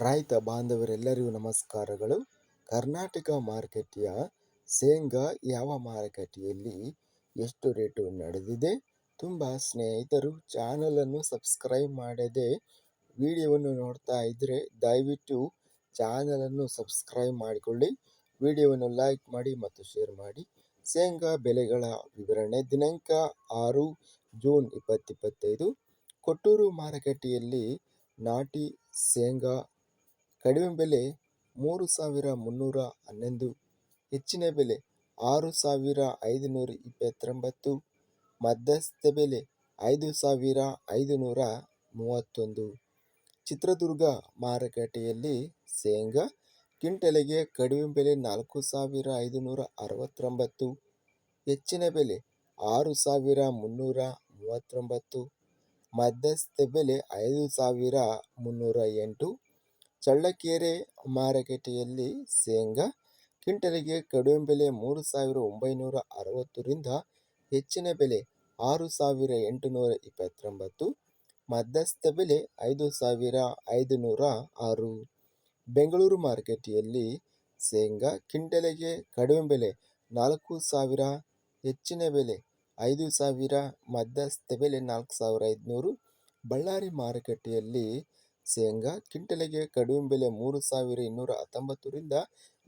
ರೈತ ಬಾಂಧವರೆಲ್ಲರಿಗೂ ನಮಸ್ಕಾರಗಳು. ಕರ್ನಾಟಕ ಮಾರುಕಟ್ಟೆಯ ಶೇಂಗಾ ಯಾವ ಮಾರುಕಟ್ಟೆಯಲ್ಲಿ ಎಷ್ಟು ರೇಟು ನಡೆದಿದೆ? ತುಂಬ ಸ್ನೇಹಿತರು ಚಾನಲನ್ನು ಸಬ್ಸ್ಕ್ರೈಬ್ ಮಾಡದೆ ವಿಡಿಯೋವನ್ನು ನೋಡ್ತಾ ಇದ್ದರೆ ದಯವಿಟ್ಟು ಚಾನಲನ್ನು ಸಬ್ಸ್ಕ್ರೈಬ್ ಮಾಡಿಕೊಳ್ಳಿ. ವಿಡಿಯೋವನ್ನು ಲೈಕ್ ಮಾಡಿ ಮತ್ತು ಶೇರ್ ಮಾಡಿ. ಶೇಂಗಾ ಬೆಲೆಗಳ ವಿವರಣೆ ದಿನಾಂಕ ಆರು ಜೂನ್ ಇಪ್ಪತ್ತಿಪ್ಪತ್ತೈದು ಕೊಟ್ಟೂರು ಮಾರುಕಟ್ಟೆಯಲ್ಲಿ ನಾಟಿ ಶೇಂಗಾ ಕಡಿಮೆ ಬೆಲೆ ಮೂರು ಸಾವಿರ ಮುನ್ನೂರ ಹನ್ನೊಂದು, ಹೆಚ್ಚಿನ ಬೆಲೆ ಆರು ಸಾವಿರ ಐದುನೂರ ಇಪ್ಪತ್ತೊಂಬತ್ತು, ಮಧ್ಯಸ್ಥ ಬೆಲೆ ಐದು ಸಾವಿರ ಐದುನೂರ ಮೂವತ್ತೊಂದು. ಚಿತ್ರದುರ್ಗ ಮಾರುಕಟ್ಟೆಯಲ್ಲಿ ಶೇಂಗಾ ಕ್ವಿಂಟಲಿಗೆ ಕಡಿಮೆ ಬೆಲೆ ನಾಲ್ಕು ಸಾವಿರ ಐದುನೂರ ಅರವತ್ತೊಂಬತ್ತು, ಹೆಚ್ಚಿನ ಬೆಲೆ ಆರು ಸಾವಿರ ಮುನ್ನೂರ ಮೂವತ್ತೊಂಬತ್ತು, ಮಧ್ಯಸ್ಥ ಬೆಲೆ ಐದು ಸಾವಿರ ಮುನ್ನೂರ ಎಂಟು ಚಳ್ಳಕೆರೆ ಮಾರುಕಟ್ಟೆಯಲ್ಲಿ ಶೇಂಗಾ ಕ್ವಿಂಟಲಿಗೆ ಕಡಿಮೆ ಬೆಲೆ ಮೂರು ಸಾವಿರ ಒಂಬೈನೂರ ಅರವತ್ತರಿಂದ ಹೆಚ್ಚಿನ ಬೆಲೆ ಆರು ಸಾವಿರ ಎಂಟುನೂರ ಇಪ್ಪತ್ತೊಂಬತ್ತು, ಮಧ್ಯಸ್ಥ ಬೆಲೆ ಐದು ಸಾವಿರ ಐದುನೂರ ಆರು. ಬೆಂಗಳೂರು ಮಾರುಕಟ್ಟೆಯಲ್ಲಿ ಶೇಂಗಾ ಕ್ವಿಂಟಲಿಗೆ ಕಡಿಮೆ ಬೆಲೆ ನಾಲ್ಕು ಸಾವಿರ, ಹೆಚ್ಚಿನ ಬೆಲೆ ಐದು ಸಾವಿರ, ಮಧ್ಯಸ್ಥ ಬೆಲೆ ನಾಲ್ಕು ಸಾವಿರ ಐದುನೂರು. ಬಳ್ಳಾರಿ ಮಾರುಕಟ್ಟೆಯಲ್ಲಿ ಶೇಂಗಾ, ಕಿಂಟಲಿಗೆ ಕಡಿಮೆ ಬೆಲೆ ಮೂರು ಸಾವಿರ ಇನ್ನೂರ ಹತ್ತೊಂಬತ್ತರಿಂದ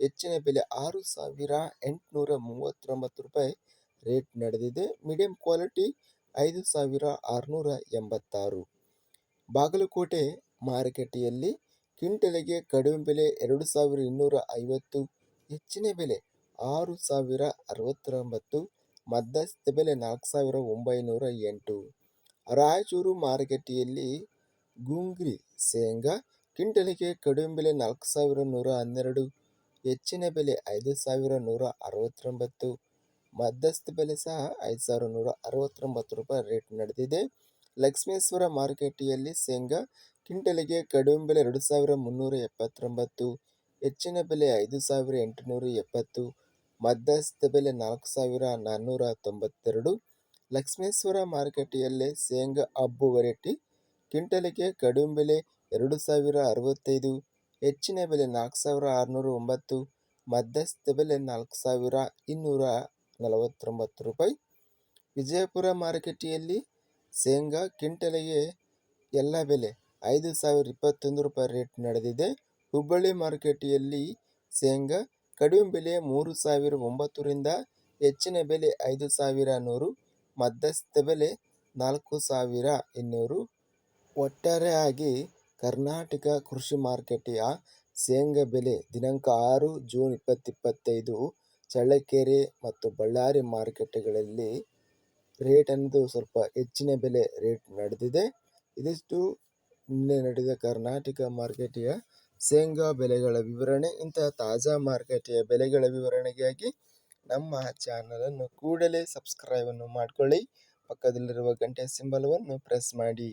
ಹೆಚ್ಚಿನ ಬೆಲೆ ಆರು ಸಾವಿರ ಎಂಟುನೂರ ಮೂವತ್ತೊಂಬತ್ತು ರೂಪಾಯಿ ರೇಟ್ ನಡೆದಿದೆ. ಮೀಡಿಯಂ ಕ್ವಾಲಿಟಿ ಐದು ಸಾವಿರ ಆರುನೂರ ಎಂಬತ್ತಾರು. ಬಾಗಲಕೋಟೆ ಮಾರುಕಟ್ಟೆಯಲ್ಲಿ ಕ್ವಿಂಟಲಿಗೆ ಕಡಿಮೆ ಬೆಲೆ ಎರಡು ಸಾವಿರ ಇನ್ನೂರ ಐವತ್ತು, ಹೆಚ್ಚಿನ ಬೆಲೆ ಆರು ಸಾವಿರ ಅರವತ್ತೊಂಬತ್ತು, ಮಧ್ಯಸ್ಥ ಬೆಲೆ ನಾಲ್ಕು ಸಾವಿರ ಒಂಬೈನೂರ ಎಂಟು. ರಾಯಚೂರು ಮಾರುಕಟ್ಟೆಯಲ್ಲಿ ಗುಂಗ್ರಿ, ಶೇಂಗಾ, ಕ್ವಿಂಟಲಿಗೆ ಕಡಿಮೆ ಬೆಲೆ ನಾಲ್ಕು ಸಾವಿರ ನೂರ ಹನ್ನೆರಡು, ಹೆಚ್ಚಿನ ಬೆಲೆ ಐದು ಸಾವಿರ ನೂರ ಅರವತ್ತೊಂಬತ್ತು, ಮಧ್ಯಸ್ಥ ಬೆಲೆ ಸಹ ಐದು ಸಾವಿರ ನೂರ ಅರವತ್ತೊಂಬತ್ತು ರೂಪಾಯಿ ರೇಟ್ ನಡೆದಿದೆ. ಲಕ್ಷ್ಮೇಶ್ವರ ಮಾರುಕಟ್ಟೆಯಲ್ಲಿ ಶೇಂಗಾ, ಕ್ವಿಂಟಲಿಗೆ ಕಡಿಮೆ ಬೆಲೆ ಎರಡು ಸಾವಿರ ಮುನ್ನೂರ ಎಪ್ಪತ್ತೊಂಬತ್ತು, ಹೆಚ್ಚಿನ ಬೆಲೆ ಐದು ಸಾವಿರ ಎಂಟುನೂರ ಎಪ್ಪತ್ತು, ಮಧ್ಯಸ್ಥ ಬೆಲೆ ನಾಲ್ಕು ಸಾವಿರ ನಾನ್ನೂರ ತೊಂಬತ್ತೆರಡು. ಲಕ್ಷ್ಮೇಶ್ವರ ಮಾರುಕಟ್ಟೆಯಲ್ಲಿ ಶೇಂಗಾ ಅಬ್ಬು ವೆರೈಟಿ ಕ್ವಿಂಟಲಿಗೆ ಕಡಿಮೆ ಬೆಲೆ ಎರಡು ಸಾವಿರ ಅರವತ್ತೈದು, ಹೆಚ್ಚಿನ ಬೆಲೆ ನಾಲ್ಕು ಸಾವಿರ ಆರುನೂರ ಒಂಬತ್ತು ಮಧ್ಯಸ್ಥ ಬೆಲೆ ನಾಲ್ಕು ಸಾವಿರ ಇನ್ನೂರ ನಲವತ್ತೊಂಬತ್ತು ರೂಪಾಯಿ. ವಿಜಯಪುರ ಮಾರುಕಟ್ಟೆಯಲ್ಲಿ ಶೇಂಗಾ ಕ್ವಿಂಟಲಿಗೆ ಎಲ್ಲ ಬೆಲೆ ಐದು ಸಾವಿರ ಇಪ್ಪತ್ತೊಂದು ರೂಪಾಯಿ ರೇಟ್ ನಡೆದಿದೆ. ಹುಬ್ಬಳ್ಳಿ ಮಾರುಕಟ್ಟೆಯಲ್ಲಿ ಶೇಂಗಾ ಕಡಿಮೆ ಬೆಲೆ ಮೂರು ಸಾವಿರ ಒಂಬತ್ತರಿಂದ ಹೆಚ್ಚಿನ ಬೆಲೆ ಐದು ಸಾವಿರ ನೂರು ಮಧ್ಯಸ್ಥ ಬೆಲೆ ನಾಲ್ಕು ಸಾವಿರ ಇನ್ನೂರು. ಒಟ್ಟಾರೆಯಾಗಿ ಕರ್ನಾಟಕ ಕೃಷಿ ಮಾರುಕಟ್ಟೆಯ ಶೇಂಗಾ ಬೆಲೆ ದಿನಾಂಕ ಆರು ಜೂನ್ ಇಪ್ಪತ್ತಿಪ್ಪತ್ತೈದು ಚಳ್ಳಕೆರೆ ಮತ್ತು ಬಳ್ಳಾರಿ ಮಾರುಕಟ್ಟೆಗಳಲ್ಲಿ ರೇಟ್ ಅನ್ನೋದು ಸ್ವಲ್ಪ ಹೆಚ್ಚಿನ ಬೆಲೆ ರೇಟ್ ನಡೆದಿದೆ. ಇದಿಷ್ಟು ನಿನ್ನೆ ನಡೆದ ಕರ್ನಾಟಕ ಮಾರುಕಟ್ಟೆಯ ಶೇಂಗಾ ಬೆಲೆಗಳ ವಿವರಣೆ. ಇಂತಹ ತಾಜಾ ಮಾರುಕಟ್ಟೆಯ ಬೆಲೆಗಳ ವಿವರಣೆಗಾಗಿ ನಮ್ಮ ಚಾನಲನ್ನು ಕೂಡಲೇ ಸಬ್ಸ್ಕ್ರೈಬನ್ನು ಮಾಡಿಕೊಳ್ಳಿ. ಪಕ್ಕದಲ್ಲಿರುವ ಗಂಟೆ ಸಿಂಬಲವನ್ನು ಪ್ರೆಸ್ ಮಾಡಿ.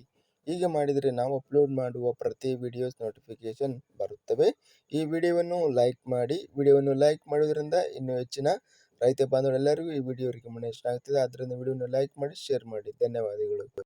ಹೀಗೆ ಮಾಡಿದರೆ ನಾವು ಅಪ್ಲೋಡ್ ಮಾಡುವ ಪ್ರತಿ ವಿಡಿಯೋಸ್ ನೋಟಿಫಿಕೇಶನ್ ಬರುತ್ತವೆ. ಈ ವಿಡಿಯೋವನ್ನು ಲೈಕ್ ಮಾಡಿ ವಿಡಿಯೋವನ್ನು ಲೈಕ್ ಮಾಡೋದ್ರಿಂದ ಇನ್ನೂ ಹೆಚ್ಚಿನ ರೈತ ಬಾಂಧವರೆಲ್ಲರಿಗೂ ಈ ವಿಡಿಯೋ ರಿಕಮೆಂಡೇಶನ್ ಆಗ್ತದೆ ಆದ್ದರಿಂದ ವಿಡಿಯೋವನ್ನು ಲೈಕ್ ಮಾಡಿ ಶೇರ್ ಮಾಡಿ. ಧನ್ಯವಾದಗಳು.